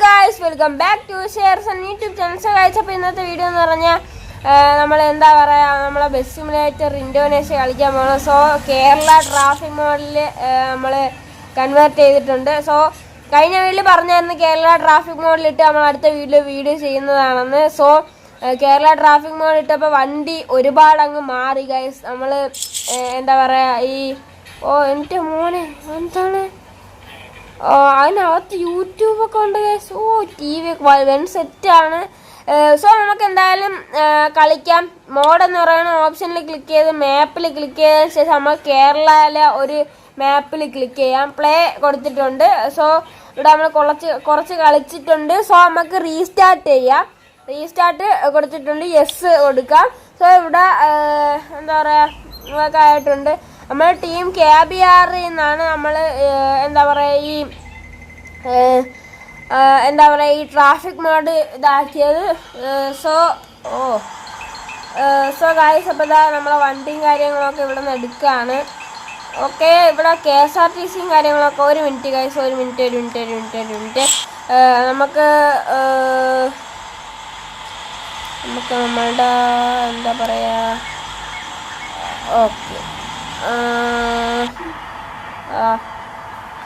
Guys welcome back to shares and YouTube channel so guys അപ്പോൾ ഇന്നത്തെ video എന്ന് പറഞ്ഞാൽ നമ്മൾ എന്താ പറയുക നമ്മളെ ബസ് സിമുലേറ്റർ ഇൻഡോനേഷ്യ കളിക്കാൻ പോകണം സോ കേരള ട്രാഫിക് മോഡലിൽ നമ്മൾ കൺവേർട്ട് ചെയ്തിട്ടുണ്ട്. സോ കഴിഞ്ഞ വീട്ടിൽ പറഞ്ഞായിരുന്നു കേരള ട്രാഫിക് മോഡലിട്ട് നമ്മൾ അടുത്ത വീട്ടിൽ വീഡിയോ ചെയ്യുന്നതാണെന്ന്. സോ കേരള ട്രാഫിക് മോഡ് ഇട്ടപ്പോൾ വണ്ടി ഒരുപാട് അങ്ങ് മാറി ഗൈസ് നമ്മൾ എന്താ പറയുക ഈ ഓ എന്റെ മോനെ എന്താണ്? അതിനകത്ത് യൂട്യൂബ് ഒക്കെ ഉണ്ട്. ഓ ടി വി വൺ സെറ്റാണ് സോ നമുക്ക് എന്തായാലും കളിക്കാം. മോഡ് എന്ന് പറയുന്ന ഓപ്ഷനിൽ ക്ലിക്ക് ചെയ്ത് മാപ്പിൽ ക്ലിക്ക് ചെയ്തതിന് ശേഷം നമ്മൾ കേരളയിലെ ഒരു മാപ്പിൽ ക്ലിക്ക് ചെയ്യാം. പ്ലേ കൊടുത്തിട്ടുണ്ട്. സോ ഇവിടെ നമ്മൾ കുറച്ച് കുറച്ച് കളിച്ചിട്ടുണ്ട്. സോ നമുക്ക് റീസ്റ്റാർട്ട് ചെയ്യാം. റീസ്റ്റാർട്ട് കൊടുത്തിട്ടുണ്ട്. യെസ് കൊടുക്കാം. സോ ഇവിടെ എന്താ പറയുക ആയിട്ടുണ്ട്. നമ്മൾ ടീം കെ ബി ആറിൽ നിന്നാണ് നമ്മൾ എന്താ പറയുക ഈ എന്താ പറയുക ഈ ട്രാഫിക് മോഡ് ഇതാക്കിയത് സോ ഓ സോ ഗായ്സ് അപ്പോൾ ഇതാ നമ്മളെ വണ്ടിയും കാര്യങ്ങളൊക്കെ ഇവിടെ നിന്ന് എടുക്കുകയാണ് ഓക്കെ ഇവിടെ കെ എസ് ആർ ടി സിയും കാര്യങ്ങളൊക്കെ ഒരു മിനിറ്റ് ഗായ്സ് ഒരു മിനിറ്റ് ഒരു മിനിറ്റ് ഒരു മിനിറ്റ് ഒരു മിനിറ്റ് നമുക്ക് നമുക്ക് നമ്മളുടെ എന്താ പറയുക ഓക്കെ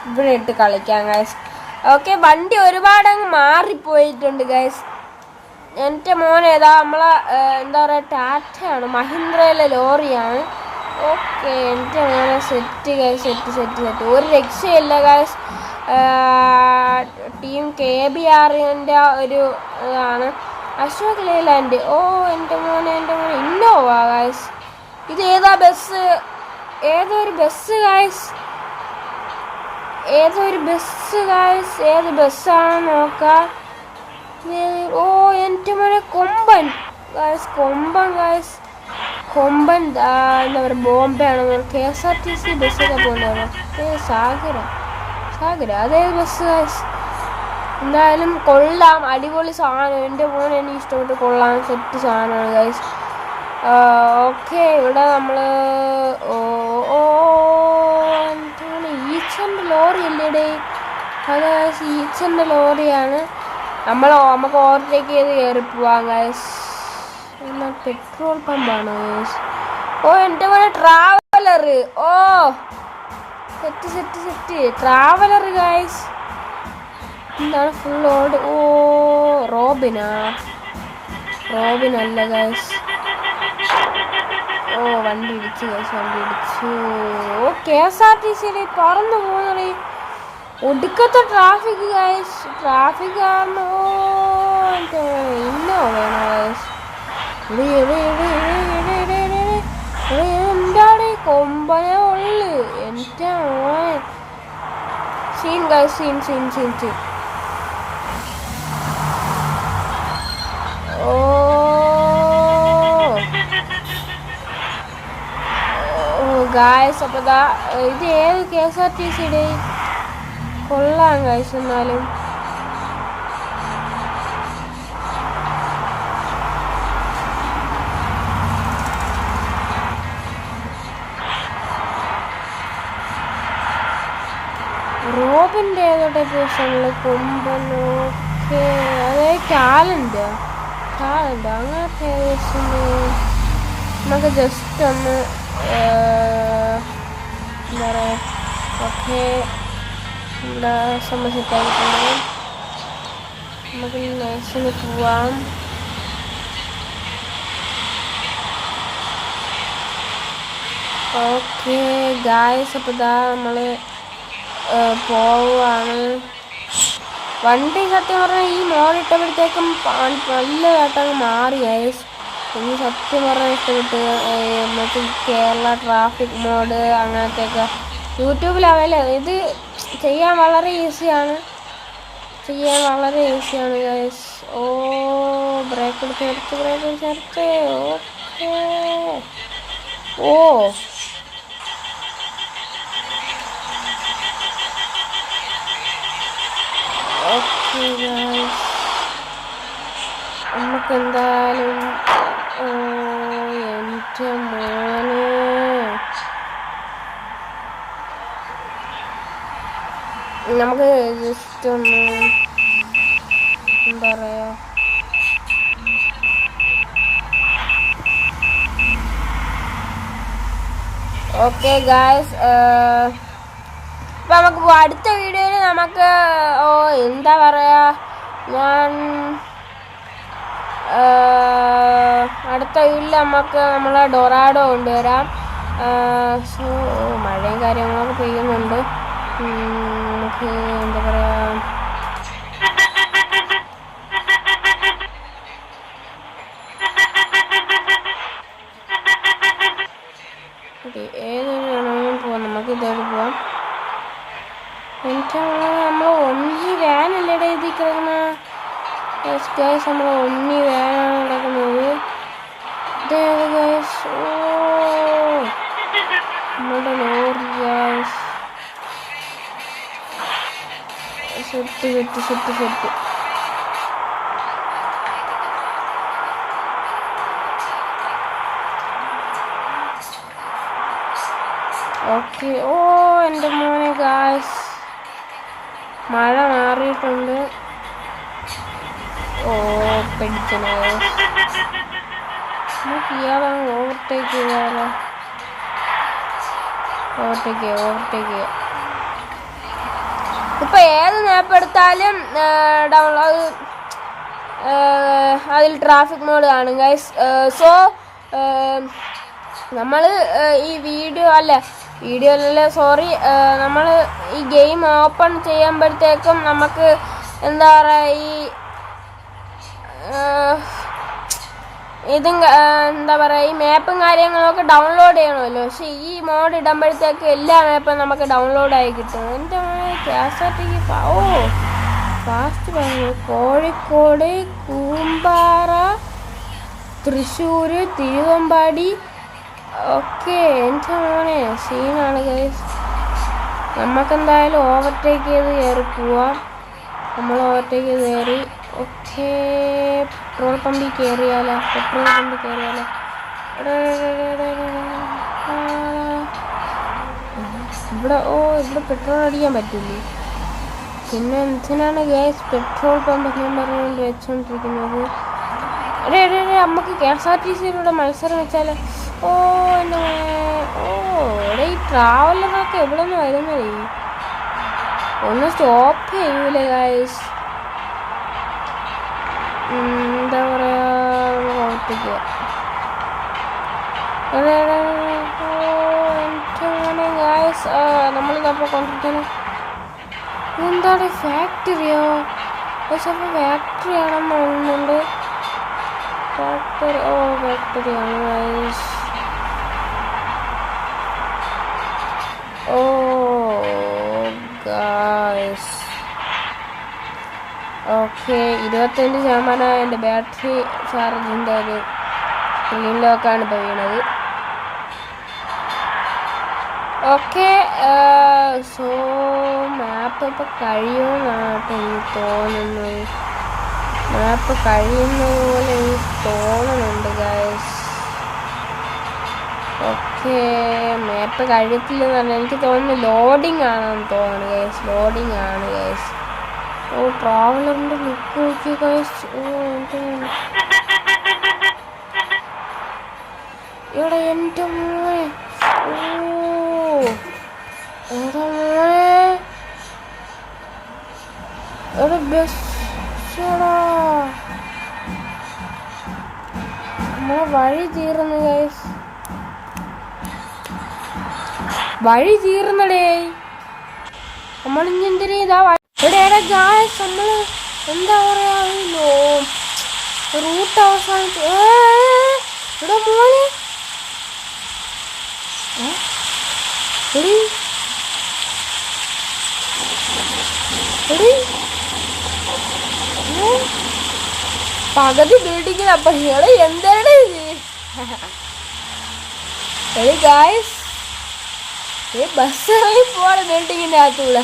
ഇവിടെ ഇട്ട് കളിക്കാം ഗൈസ് ഓക്കെ വണ്ടി ഒരുപാട് അങ്ങ് മാറിപ്പോയിട്ടുണ്ട് ഗൈസ് എന്റെ മോൻ ഏതാ നമ്മളെ എന്താ പറയുക ടാറ്റയാണ് മഹീന്ദ്രയിലെ ലോറിയാണ്. ഓക്കെ എന്റെ മോനെ set guys set set set. ഒരു രക്ഷയില്ല ഗൈസ് ടീം കെ ബി ആറിന്റെ ഒരു ഇതാണ്. അശോക് ലേലാൻഡ്. ഓ എന്റെ മോനെ എന്റെ മോനെ. ഇന്നോവ ഗൈസ് ഇത് ഏതാ ബസ്? ഏതൊരു ബസ് ഗൈസ് ഏതോ ഒരു ബസ് ഗായ്സ് ഏത് ബസ്സാണെന്ന് നോക്കാം. ഓ എന്റെ മോനെ കൊമ്പൻ. ഗായ്സ് കൊമ്പൻ ഗായ്സ് കൊമ്പൻ എന്താ പറയുക ബോംബെ ആണ് K S R T C ബസ്സൊക്കെ പോകുന്നതാണ് സാഗര. സാഗര അതേത് ബസ് ഗായ്സ് എന്തായാലും കൊള്ളാം. അടിപൊളി സാധനം. എന്റെ മോനെ എനിക്ക് ഇഷ്ടപ്പെട്ട് കൊള്ളാം സെറ്റ് സാധനമാണ് ഗൈസ് ഓക്കെ ഇവിടെ നമ്മൾ ഓ ലോറി അല്ലേടേ അത് സീറ്റ്സിന്റെ ലോറിയാണ്. നമ്മൾ നമുക്ക് ഓവർടേക്ക് ചെയ്ത് കയറി പോവാം ഗൈസ് എന്നാൽ പെട്രോൾ പമ്പാണ് ഓ എന്റെ പോലെ ട്രാവലർ ഓ set set set traveller guys എന്താണ് ഫുൾ ഓട് ഓ റോബിനാ? റോബിനല്ല ഗായ്സ് ഓ വണ്ടി ഇടിച്ചു കേസ് വണ്ടി ഇടിച്ചു. ഓ കെ എസ് ആർ ടി സിയിൽ പറന്നു പോകുന്നേ ഒടുക്കത്തെ ട്രാഫിക് ഗൈസ് ട്രാഫിക് ആണോ ഇന്നോ വേണം എന്താണ് കൊമ്പനെ ഉള്ളു. എന്റെ scene guys scene scene scene scene. Guys അപ്പോൾ ദാ ഇത് ഏത് കെ എസ് ആർ ടി സിയുടെ കൊള്ളാം ഗായ്സ് എന്നാലും. റോബിന്റെ ഏതോട്ടെ പേഴ്സണിൽ കൊമ്പനൊക്കെ അതേ കാലുണ്ട് കാലുണ്ട് അങ്ങനത്തെ ഏകദേശം നമുക്ക് ജസ്റ്റ് ഒന്ന് എന്താ പറയുക ഓക്കെ ഇവിടെ സെറ്റാക്കിയിട്ടുണ്ട് നമുക്ക് നഴ്സിന് പോവാം ഓക്കെ ഗായ്സ് അപ്പോൾ ഇതാ നമ്മൾ പോവാണ് വണ്ടി സത്യം പറഞ്ഞാൽ ഈ മോഡിട്ടപ്പോഴത്തേക്കും നല്ല അങ്ങ് മാറി ഗൈസ് എനിക്ക് സത്യം പറഞ്ഞാൽ ഇഷ്ടപ്പെട്ടു എന്നിട്ട് കേരള ട്രാഫിക് മോഡ് അങ്ങനത്തെയൊക്കെ. യൂട്യൂബിൽ അവൈലബിൾ ഇത് ചെയ്യാൻ വളരെ ഈസിയാണ് ചെയ്യാൻ വളരെ ഈസിയാണ് ഗൈസ് ഓ ബ്രേക്ക് എടുത്ത് ബ്രേക്ക് എടുത്ത് ഓക്കെ. ഓ. ഗൈസ് നമുക്ക് എന്തായാലും ഓ എന്റെ മോനെ നമുക്ക് ജസ്റ്റ് ഒന്ന് എന്താ പറയാ? ഓക്കെ ഗായ്സ് ഇപ്പം നമുക്ക് അടുത്ത വീഡിയോയിൽ നമുക്ക് ഓ എന്താ പറയാ? ഞാൻ അടുത്ത വീട്ടിൽ നമുക്ക് നമ്മളെ ഡൊറാഡോ കൊണ്ടുവരാം. മഴയും കാര്യങ്ങളൊക്കെ പെയ്യുന്നുണ്ട്. നമുക്ക് എന്താ പറയാ? ഓക്കേ, ഏതൊരു വേണമെങ്കിലും പോവാം. നമുക്ക് ഇതോട് പോവാം. നമ്മൾ ഒന്നി വാനല്ലേടെ ഇതിൽ കിടക്കുന്ന ഗൈസ് നമ്മൾ ഒന്നി വാനാണ് കിടക്കുന്നത്. ഇതേത് ഗൈസ് ഓ lorry set set set set okay. ഓ എന്റെ മോനെ ഗായ്സ് മഴ മാറിയിട്ടുണ്ട്. ഓ പിടിക്കണേ നമുക്ക് ഇയാളെ ഓവർടേക്ക് ചെയ്യാലോ? ഓവർടേക്ക് ഓവർടേക്ക് ചെയ്യാം. ഇപ്പൊ ഏത് മാപ്പ് എടുത്താലും ഡൗൺലോഡ് അതിൽ ട്രാഫിക് മോഡ് കാണും ഗൈസ് സോ നമ്മൾ ഈ വീഡിയോ അല്ല വീഡിയോ അല്ല സോറി നമ്മൾ ഈ ഗെയിം ഓപ്പൺ ചെയ്യുമ്പോഴത്തേക്കും നമുക്ക് എന്താ പറയുക ഈ ഇതും എന്താ പറയുക ഈ മാപ്പും കാര്യങ്ങളൊക്കെ ഡൗൺലോഡ് ചെയ്യണമല്ലോ. പക്ഷെ ഈ മോഡ് ഇടുമ്പോഴത്തേക്ക് എല്ലാ മാപ്പും നമുക്ക് ഡൗൺലോഡായി കിട്ടും. എന്റെ ക്യാസറ്റിക്ക് ഓ ഫാസ്റ്റ് പറഞ്ഞു. കോഴിക്കോട് കൂമ്പാറ തൃശ്ശൂർ തിരുവമ്പാടി ഓക്കെ എന്റെ മോനെ സീനാണ് ഗൈസ് നമുക്കെന്തായാലും ഓവർടേക്ക് ചെയ്ത് കയറി പോവാം. നമ്മൾ ഓവർടേക്ക് ചെയ്ത് കയറി. ഓക്കെ പെട്രോൾ പമ്പിൽ കയറിയാലോ പെട്രോൾ പമ്പിൽ കയറിയാലോ. ഇവിടെ ഓ ഇവിടെ പെട്രോൾ അടിക്കാൻ പറ്റില്ലേ? പിന്നെ എന്തിനാണ് ഗ്യാസ് പെട്രോൾ പമ്പ് ഞാൻ പറഞ്ഞുകൊണ്ട് വെച്ചോണ്ടിരിക്കുന്നത്? എടേ എടേ എടേ നമുക്ക് കെ എസ് ആർ ടി സിയിലൂടെ മത്സരം വെച്ചാൽ ഓ എന്നെ. ഓ എടേ ഈ ട്രാവലറൊക്കെ എവിടെ നിന്ന് വരുന്നേ? ഒന്ന് സ്റ്റോപ്പ് ചെയ്യൂലേ ഗായ്സ്. ഓർത്തിക്കുക ഗായ്സ് നമ്മളിതപ്പോൾ കൊണ്ടിരിക്കുന്നത് എന്താണ് ഫാക്ടറിയോ പക്ഷെ അപ്പോൾ ഫാക്ടറി ആണെന്ന് തോന്നുന്നുണ്ട് ഫാക്ടറി ഓ ഫാക്ടറിയാണ് ഗായ്സ് ഓ ഗായ്സ് ഓക്കെ ഇരുപത്തഞ്ച് ശതമാനം എന്റെ ബാറ്ററി ചാർജിന്റെ ഒരു സ്ക്രീൻ ലോക്കാണ് ഇപ്പോൾ വീണത് ഓക്കെ സോ മാപ്പ് ഇപ്പോൾ കഴിയുമെന്നാണ് എനിക്ക് തോന്നുന്നത്. മാപ്പ് കഴിയുന്ന പോലെ എനിക്ക് തോന്നുന്നുണ്ട് ഗൈസ് ഓക്കെ മാപ്പ് കഴിയത്തില്ലെന്ന് പറഞ്ഞാൽ എനിക്ക് തോന്നുന്നു ലോഡിങ് ആണെന്ന് തോന്നുന്നു ഗൈസ് ലോഡിങ് ആണ് ഗൈസ് ഓ ട്രാവലറിന്റെ ലുക്ക് നോക്കി ഗൈസ് ഓ എന്റെ ഇവിടെ എന്റെ മോനെ. ഓ മോനെ. എടാ ബസ്സടാ. നമ്മളെ വഴി തീർന്നു ഗൈസ് വഴി തീർന്നടേ. നമ്മളിഞ്ഞി എന്തിനാ ഇതാ ഇവിടെ എടാ ഗായ്സ് നമ്മൾ എന്താ പറയാ റൂട്ട് അവസാനിച്ചു. എടാ മോനെ? പകുതി ബിൽഡിങ്ങിൽ അപ്പൊ എടാ എന്താണ് ബസ് ഇറങ്ങി പോവാണ് ബിൽഡിങ്ങിന്റെ അകത്തൂടെ.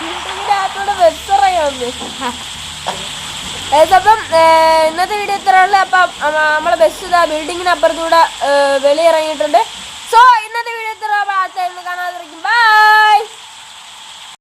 ബിൽഡിങ്ങിന്റെ അകത്തൂടെ ബസ് ഇറങ്ങി വന്നു. അപ്പം ഇന്നത്തെ വീഡിയോ ഇത്ര ഉള്ളത് അപ്പം നമ്മളെ ബസ് ഇതാ ബിൽഡിങ്ങിന് അപ്പുറത്തൂടെ വെളിയിറങ്ങിയിട്ടുണ്ട്. സോ